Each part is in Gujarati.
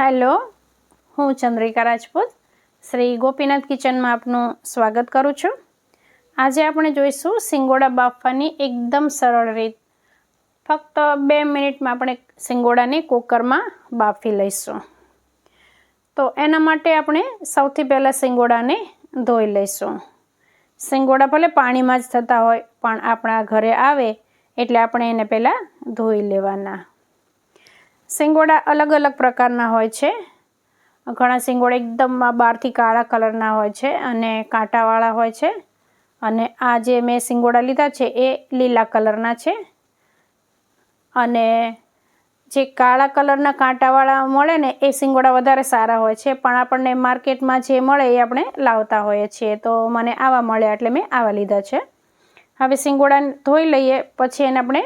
હેલો, હું ચંદ્રિકા રાજપૂત. શ્રી ગોપીનાથ કિચનમાં આપનું સ્વાગત કરું છું. આજે આપણે જોઈશું સિંગોડા બાફવાની એકદમ સરળ રીત. ફક્ત બે મિનિટમાં આપણે સિંગોડાને કુકરમાં બાફી લઈશું. તો એના માટે આપણે સૌથી પહેલાં સિંગોડાને ધોઈ લઈશું. સિંગોડા ભલે પાણીમાં જ થતા હોય, પણ આપણા ઘરે આવે એટલે આપણે એને પહેલાં ધોઈ લેવાના. સિંગોડા અલગ અલગ પ્રકારના હોય છે. ઘણા સિંગોડા એકદમ બહારથી કાળા કલરના હોય છે અને કાંટાવાળા હોય છે. અને આ જે મેં સિંગોડા લીધા છે એ લીલા કલરના છે. અને જે કાળા કલરના કાંટાવાળા મળે ને એ સિંગોડા વધારે સારા હોય છે. પણ આપણને માર્કેટમાં જે મળે એ આપણે લાવતા હોઈએ છીએ. તો મને આવા મળ્યા એટલે મેં આવા લીધા છે. હવે સિંગોડાને ધોઈ લઈએ, પછી એને આપણે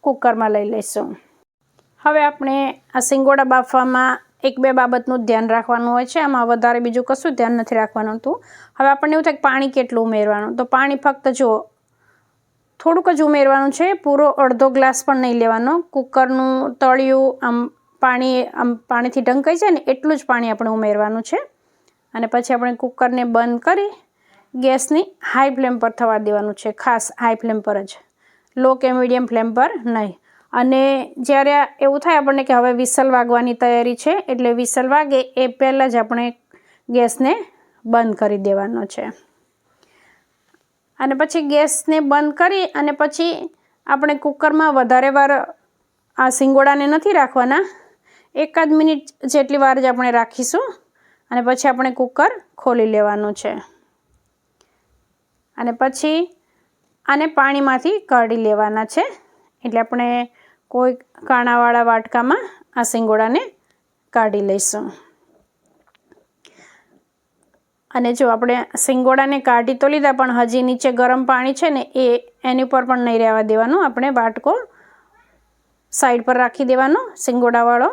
કુકરમાં લઈ લઈશું. હવે આપણે આ સિંગોડા બાફવામાં એક બે બાબતનું ધ્યાન રાખવાનું હોય છે. આમાં વધારે બીજું કશું ધ્યાન નથી રાખવાનું હતું. હવે આપણને એવું થાય કે પાણી કેટલું ઉમેરવાનું. તો પાણી ફક્ત જો થોડુંક જ ઉમેરવાનું છે. પૂરો અડધો ગ્લાસ પણ નહીં લેવાનો. કુકરનું તળિયું આમ પાણી આમ પાણીથી ઢંકાઈ જાય ને એટલું જ પાણી આપણે ઉમેરવાનું છે. અને પછી આપણે કુકરને બંધ કરી ગેસની હાઈ ફ્લેમ પર થવા દેવાનું છે. ખાસ હાઈ ફ્લેમ પર જ. લો કે મીડિયમ ફ્લેમ પર નહીં. અને જ્યારે એવું થાય આપણને કે હવે વિસલ વાગવાની તૈયારી છે, એટલે વિસલ વાગે એ પહેલાં જ આપણે ગેસને બંધ કરી દેવાનો છે. અને પછી ગેસને બંધ કરી અને પછી આપણે કુકરમાં વધારે વાર આ સિંગોડાને નથી રાખવાના. એકાદ મિનિટ જેટલી વાર જ આપણે રાખીશું અને પછી આપણે કુકર ખોલી લેવાનું છે. અને પછી આને પાણીમાંથી કાઢી લેવાના છે. એટલે આપણે કોઈ કાણાવાળા વાટકામાં આ સિંગોડાને કાઢી લઈશું. અને જો આપણે સિંગોડાને કાઢી તો લીધા, પણ હજી નીચે ગરમ પાણી છે ને, એ એની ઉપર પણ નહીં રહેવા દેવાનું. આપણે વાટકો સાઈડ પર રાખી દેવાનો, સિંગોડાવાળો.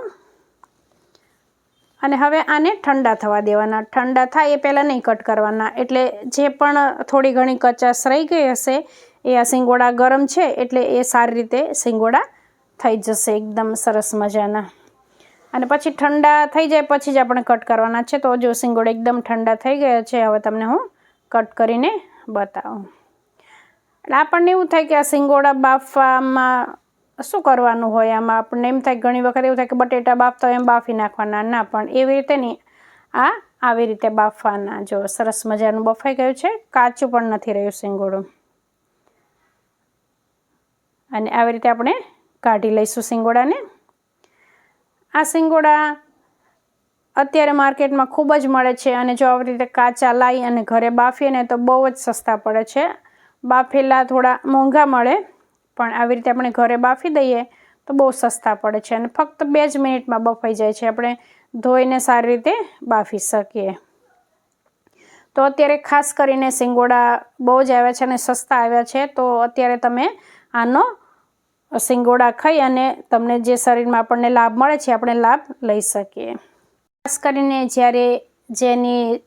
અને હવે આને ઠંડા થવા દેવાના. ઠંડા થાય એ પહેલાં નહીં કટ કરવાના. એટલે જે પણ થોડી ઘણી કચાશ રહી ગઈ હશે, એ આ સિંગોડા ગરમ છે, એટલે એ સારી રીતે સિંગોડા થઈ જશે, એકદમ સરસ મજાના. અને પછી ઠંડા થઈ જાય પછી જ આપણે કટ કરવાના છે. તો જો સિંગોડા એકદમ ઠંડા થઈ ગયા છે, હવે તમને હું કટ કરીને બતાવું. એટલે આપણને એવું થાય કે આ સિંગોડા બાફવામાં શું કરવાનું હોય આમાં? આપણને એમ થાય ઘણી વખત એવું થાય કે બટેટા બાફતા એમ બાફી નાખવાના. ના, પણ એવી રીતે નહીં. આ આવી રીતે બાફવાના. જો સરસ મજાનું બફાઈ ગયું છે. કાચું પણ નથી રહ્યું સિંગોડું અને આવી રીતે આપણે કાઢી લઈશું સિંગોડાને. આ સિંગોડા અત્યારે માર્કેટમાં ખૂબ જ મળે છે અને જો આવી રીતે કાચા લાવી અને ઘરે બાફીએ ને તો બહુ જ સસ્તા પડે છે. બાફેલા થોડા મોંઘા મળે, પણ આવી રીતે આપણે ઘરે બાફી દઈએ તો બહુ સસ્તા પડે છે અને ફક્ત બે જ મિનિટમાં બફાઈ જાય છે. આપણે ધોઈને સારી રીતે બાફી શકીએ. તો અત્યારે ખાસ કરીને સિંગોડા બહુ જ આવ્યા છે અને સસ્તા આવ્યા છે. તો અત્યારે તમે આનો સિંગોડા ખાઈ અને તમને જે શરીરમાં આપણને લાભ મળે છે, આપણે લાભ લઈ શકીએ. ખાસ કરીને જ્યારે જેની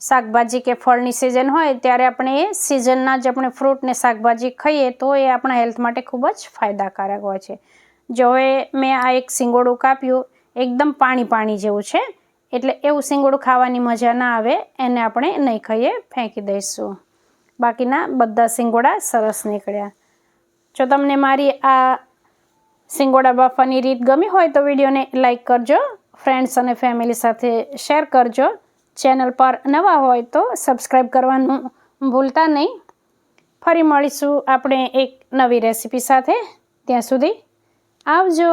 શાકભાજી કે ફળની સિઝન હોય, ત્યારે આપણે એ સિઝનના જ આપણે ફ્રૂટ ને શાકભાજી ખાઈએ, તો એ આપણા હેલ્થ માટે ખૂબ જ ફાયદાકારક હોય છે. જો હવે મેં આ એક સિંગોડું કાપ્યું, એકદમ પાણી પાણી જેવું છે, એટલે એવું સિંગોડું ખાવાની મજા ના આવે, એને આપણે નહીં ખાઈએ, ફેંકી દઈશું. બાકીના બધા સિંગોડા સરસ નીકળ્યા. જો તમને મારી આ સિંગોડા બાફાની રીત ગમી હોય તો વિડીયોને લાઇક કરજો. ફ્રેન્ડ્સ અને ફેમિલી સાથે શેર કરજો. ચેનલ પર નવા હોય તો સબસ્ક્રાઈબ કરવાનું ભૂલતા નહીં. ફરી મળીશું આપણે એક નવી રેસીપી સાથે. ત્યાં સુધી આવજો.